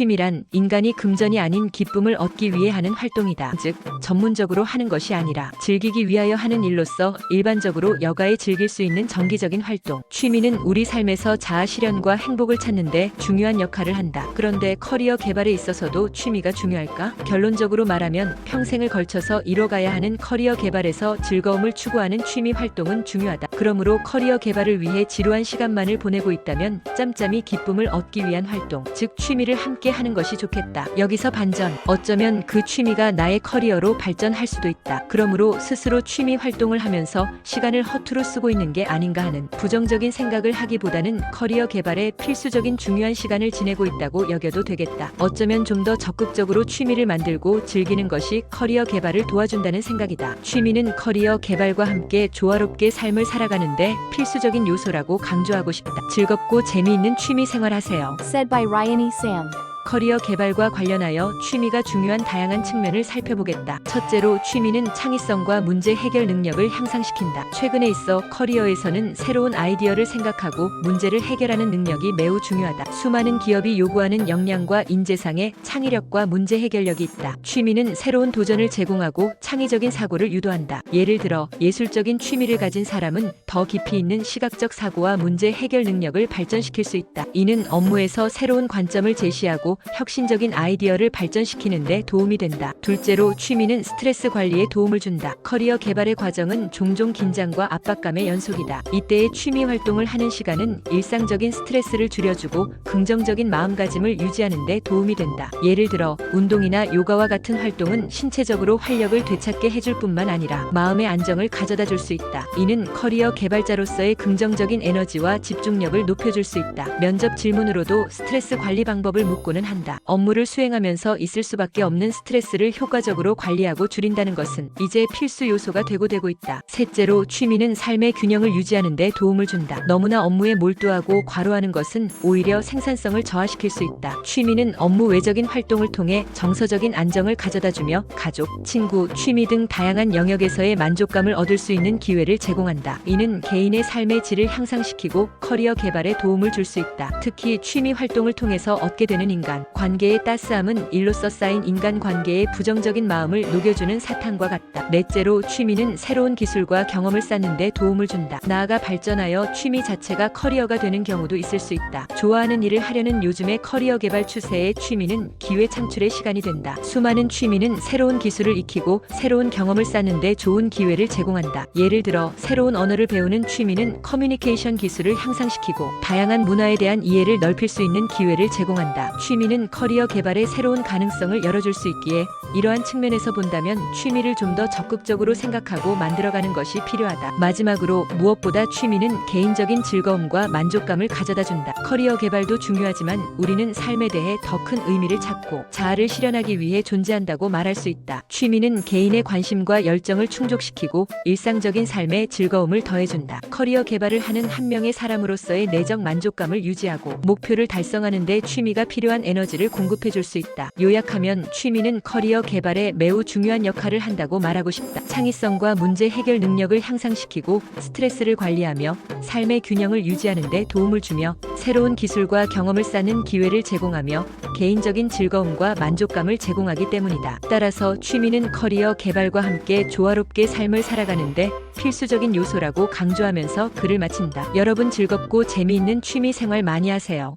취미란 인간이 금전이 아닌 기쁨을 얻기 위해 하는 활동이다. 즉, 전문적으로 하는 것이 아니라 즐기기 위하여 하는 일로서 일반적으로 여가에 즐길 수 있는 정기적인 활동. 취미는 우리 삶에서 자아 실현과 행복을 찾는데 중요한 역할을 한다. 그런데 커리어 개발에 있어서도 취미가 중요할까? 결론적으로 말하면 평생을 걸쳐서 이뤄가야 하는 커리어 개발에서 즐거움을 추구하는 취미 활동은 중요하다. 그러므로 커리어 개발을 위해 지루한 시간만을 보내고 있다면 짬짬이 기쁨을 얻기 위한 활동, 즉 취미를 함께 하는 것이 좋겠다. 여기서 반전, 어쩌면 그 취미가 나의 커리어로 발전할 수도 있다. 그러므로 스스로 취미 활동을 하면서 시간을 허투루 쓰고 있는 게 아닌가 하는 부정적인 생각을 하기보다는 커리어 개발에 필수적인 중요한 시간을 지내고 있다고 여겨도 되겠다. 어쩌면 좀 더 적극적으로 취미를 만들고 즐기는 것이 커리어 개발을 도와준다는 생각이다. 취미는 커리어 개발과 함께 조화롭게 삶을 살아가는데 필수적인 요소라고 강조하고 싶다. 즐겁고 재미있는 취미 생활하세요. Said by Ryan E. Sam. 커리어 개발과 관련하여 취미가 중요한 다양한 측면을 살펴보겠다. 첫째로 취미는 창의성과 문제 해결 능력을 향상시킨다. 최근에 있어 커리어에서는 새로운 아이디어를 생각하고 문제를 해결하는 능력이 매우 중요하다. 수많은 기업이 요구하는 역량과 인재상의 창의력과 문제 해결력이 있다. 취미는 새로운 도전을 제공하고 창의적인 사고를 유도한다. 예를 들어 예술적인 취미를 가진 사람은 더 깊이 있는 시각적 사고와 문제 해결 능력을 발전시킬 수 있다. 이는 업무에서 새로운 관점을 제시하고 혁신적인 아이디어를 발전시키는 데 도움이 된다. 둘째로 취미는 스트레스 관리에 도움을 준다. 커리어 개발의 과정은 종종 긴장과 압박감의 연속이다. 이때의 취미 활동을 하는 시간은 일상적인 스트레스를 줄여주고 긍정적인 마음가짐을 유지하는 데 도움이 된다. 예를 들어 운동이나 요가와 같은 활동은 신체적으로 활력을 되찾게 해줄 뿐만 아니라 마음의 안정을 가져다 줄 수 있다. 이는 커리어 개발자로서의 긍정적인 에너지와 집중력을 높여줄 수 있다. 면접 질문으로도 스트레스 관리 방법을 묻고는 한다. 업무를 수행하면서 있을 수밖에 없는 스트레스를 효과적으로 관리하고 줄인다는 것은 이제 필수 요소가 되고 되고 있다. 셋째로 취미는 삶의 균형을 유지하는 데 도움을 준다. 너무나 업무에 몰두하고 과로하는 것은 오히려 생산성을 저하시킬 수 있다. 취미는 업무 외적인 활동을 통해 정서적인 안정을 가져다 주며 가족, 친구, 취미 등 다양한 영역에서의 만족감을 얻을 수 있는 기회를 제공한다. 이는 개인의 삶의 질을 향상시키고 커리어 개발에 도움을 줄 수 있다. 특히 취미 활동을 통해서 얻게 되는 인간, 관계의 따스함은 일로써 쌓인 인간 관계의 부정적인 마음을 녹여주는 사탕과 같다. 넷째로 취미는 새로운 기술과 경험을 쌓는데 도움을 준다. 나아가 발전하여 취미 자체가 커리어가 되는 경우도 있을 수 있다. 좋아하는 일을 하려는 요즘의 커리어 개발 추세의 취미는 기회 창출의 시간이 된다. 수많은 취미는 새로운 기술을 익히고 새로운 경험을 쌓는데 좋은 기회를 제공한다. 예를 들어 새로운 언어를 배우는 취미는 커뮤니케이션 기술을 향상시키고 다양한 문화에 대한 이해를 넓힐 수 있는 기회를 제공한다. 취미 는 커리어 개발의 새로운 가능성을 열어줄 수 있기에 이러한 측면에서 본다면 취미를 좀 더 적극적으로 생각하고 만들어가는 것이 필요하다. 마지막으로 무엇보다 취미는 개인적인 즐거움과 만족감을 가져다 준다. 커리어 개발도 중요하지만 우리는 삶에 대해 더 큰 의미를 찾고 자아를 실현하기 위해 존재한다고 말할 수 있다. 취미는 개인의 관심과 열정을 충족시키고 일상적인 삶에 즐거움을 더해준다. 커리어 개발을 하는 한 명의 사람으로서의 내적 만족감을 유지하고 목표를 달성하는 데 취미가 필요한 에너지를 공급해 줄 수 있다. 요약하면 취미는 커리어 개발에 매우 중요한 역할을 한다고 말하고 싶다. 창의성과 문제 해결 능력을 향상시키고 스트레스를 관리하며 삶의 균형을 유지하는 데 도움을 주며 새로운 기술과 경험을 쌓는 기회를 제공하며 개인적인 즐거움과 만족감을 제공하기 때문이다. 따라서 취미는 커리어 개발과 함께 조화롭게 삶을 살아가는데 필수적인 요소라고 강조하면서 글을 마친다. 여러분 즐겁고 재미있는 취미 생활 많이 하세요.